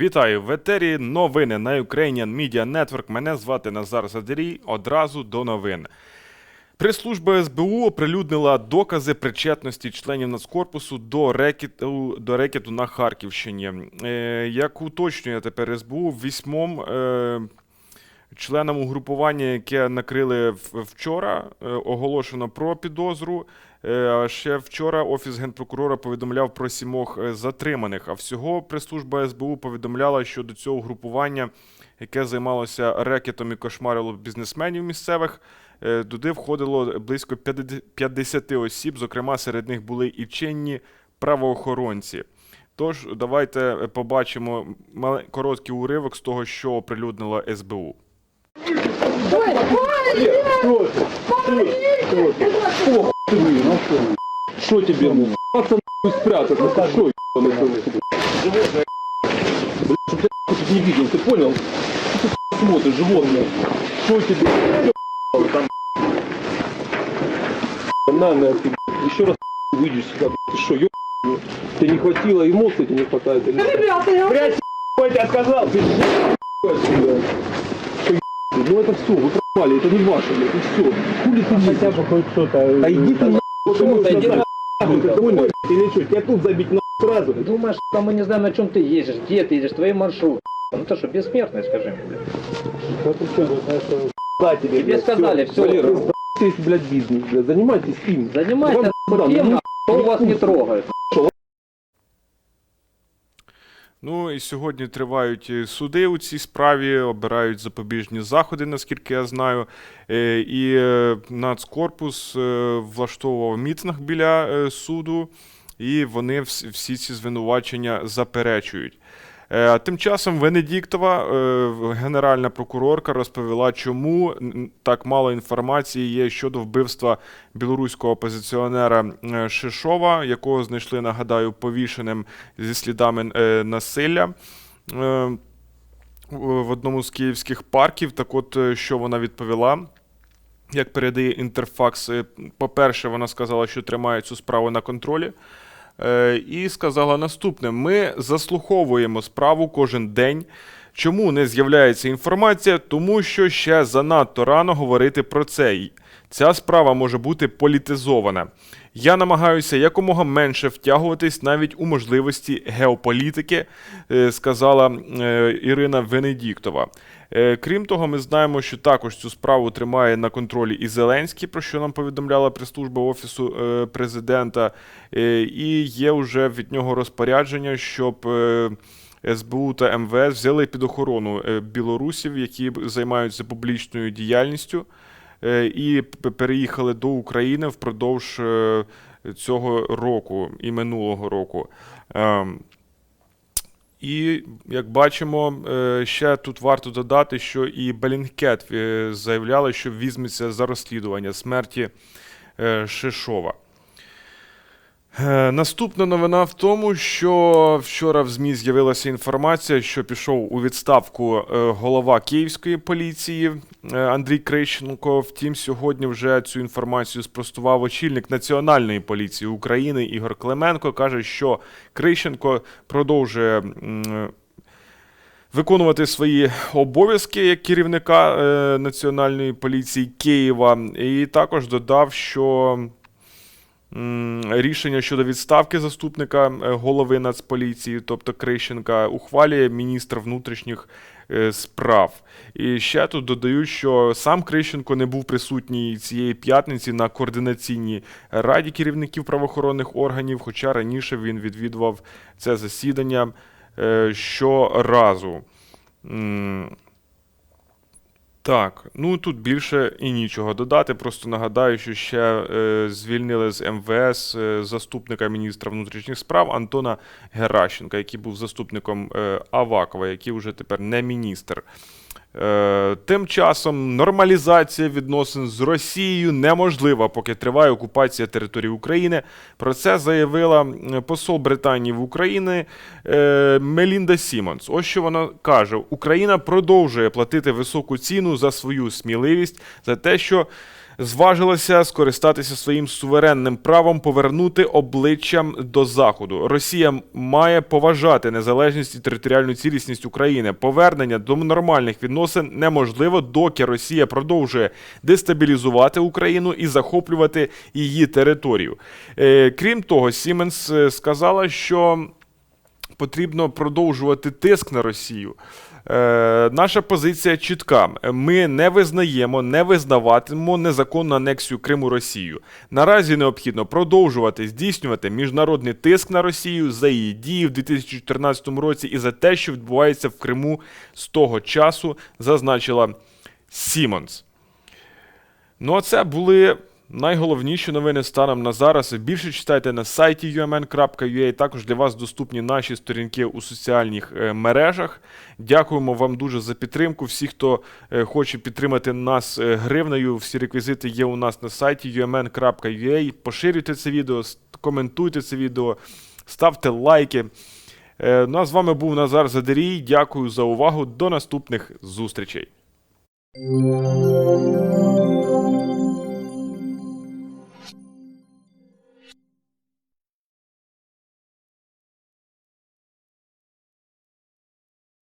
Вітаю в етері. Новини на Ukrainian Media Network. Мене звати Назар Задерій. Одразу до новин. Прес-служба СБУ оприлюднила докази причетності членів Нацкорпусу до рекету, до рекету на Харківщині. Е, як уточнює тепер СБУ, вісьмом е, членам угрупування, яке накрили вчора, е, оголошено про підозру. Е, А ще вчора Офіс генпрокурора повідомляв про сімох е, затриманих. А всього прес-служба СБУ повідомляла, що до цього угрупування, яке займалося рекетом і кошмарило бізнесменів місцевих, е, туди входило близько 50 осіб. Зокрема, серед них були і чинні правоохоронці. Тож, давайте е, побачимо мале- короткий уривок з того, що оприлюднила СБУ. Кто это? Кто это? Кто это? Ох, ты, блин, ну что? вы? Что тебе, ну? Пацан нахуй спрятаться, ты что, ебаный ты? Животное, чтоб я нахуй тут не видел, ты понял? Что ты смотришь, животное? Что тебе? Там? На, на, ты, блядь, еще раз выйдешь сюда, блядь, ты что, ё**ало? Тебе не хватило эмоций, тебе не хватает? или? Ребята, я Блядь, я сказал, ты отсюда. Что, ебаный? Ну это все, вы пропали, это не ваше, блядь, и все. Хули ты хотя лезешь? бы хоть что-то. Да иди ты нахуй, потому Да что иди нахуй, нахуй, ты довольно, или что, тебя тут забить нахуй сразу? Думаешь, что мы не знаем, на чем ты едешь, где ты едешь, твои маршруты. Ну ты что, бессмертный, скажи мне. блядь. Да, тебе, Тебе блядь, сказали, всё. Валера, весь, блядь, бизнес, блядь, занимайтесь им. Занимайся Вам, тем, ну, кто вас не трогает. Ну і сьогодні тривають е, суди у цій справі, обирають запобіжні заходи, наскільки я знаю. Е, І е, Нацкорпус влаштовував мітинг біля суду, і вони всі ці звинувачення заперечують. Е, Тим часом Венедіктова, е, генеральна прокурорка, розповіла, чому так мало інформації є щодо вбивства білоруського опозиціонера е, Шишова, якого знайшли, нагадаю, повішеним зі слідами насилля. в одному з київських парків. Так от, що вона відповіла? Як передає Інтерфакс, по-перше, вона сказала, що тримає цю справу на контролі. Е, І сказала наступне: ми заслуховуємо справу кожен день. Чому не з'являється інформація? Тому що ще занадто рано говорити про це. Ця справа може бути політизована. Я намагаюся якомога менше втягуватись навіть у можливості геополітики, е, сказала е, Ірина Венедіктова. Е, Крім того, ми знаємо, що також цю справу тримає на контролі і Зеленський, про що нам повідомляла прес-служба Офісу президента. І є вже від нього розпорядження, щоб СБУ та МВС взяли під охорону білорусів, які займаються публічною діяльністю, і переїхали до України впродовж е, цього року і минулого року. Ем, і як бачимо, е, ще тут варто додати, що і Белінгкет е, заявляли, що візьметься за розслідування смерті е, Шишова. Е, Наступна новина в тому, що вчора в ЗМІ з'явилася інформація, що пішов у відставку е, голова київської поліції е, Андрій Крищенко. Втім, сьогодні вже цю інформацію спростував очільник Національної поліції України Ігор Клименко. каже, що Крищенко продовжує. Виконувати свої обов'язки як керівника е, Національної поліції Києва, і також додав, що Рішення щодо відставки заступника е, голови Нацполіції, тобто Крищенка, ухвалює міністр внутрішніх е, справ. І ще тут додаю, що сам Крищенко не був присутній цієї п'ятниці на координаційній раді керівників правоохоронних органів, хоча раніше він відвідував це засідання е, щоразу. Так, ну тут більше і нічого додати. Просто нагадаю, що ще е, звільнили з МВС е, заступника міністра внутрішніх справ Антона Геращенка, який був заступником е, Авакова, який вже тепер не міністр. Е, тим часом нормалізація відносин з Росією неможлива, поки триває окупація території України. Про це заявила посол Британії в Україні е, Мелінда Сімонс. Ось що вона каже: Україна продовжує платити високу ціну за свою сміливість, за те, що зважилася скористатися своїм суверенним правом повернути обличчям до заходу. Росія має поважати незалежність і територіальну цілісність України. Повернення до нормальних відносин неможливо, доки Росія продовжує дестабілізувати Україну і захоплювати її територію. Е, крім того, Сіменс е, сказала, що потрібно продовжувати тиск на Росію. Е, наша позиція чітка. Ми не визнаємо, не визнаватимемо незаконну анексію Криму Росію. Наразі необхідно продовжувати здійснювати міжнародний тиск на Росію за її дії в 2014 році і за те, що відбувається в Криму з того часу, зазначила Сімонс. Ну, а це були найголовніші новини станом на зараз. Більше читайте на сайті umn.ua. Також для вас доступні наші сторінки у соціальних е, мережах. Дякуємо вам дуже за підтримку. Всі, хто е, хоче підтримати нас е, гривнею, всі реквізити є у нас на сайті umn.ua. Поширюйте це відео, коментуйте це відео, ставте лайки. Ну а з вами був Назар Задерій. Дякую за увагу. До наступних зустрічей.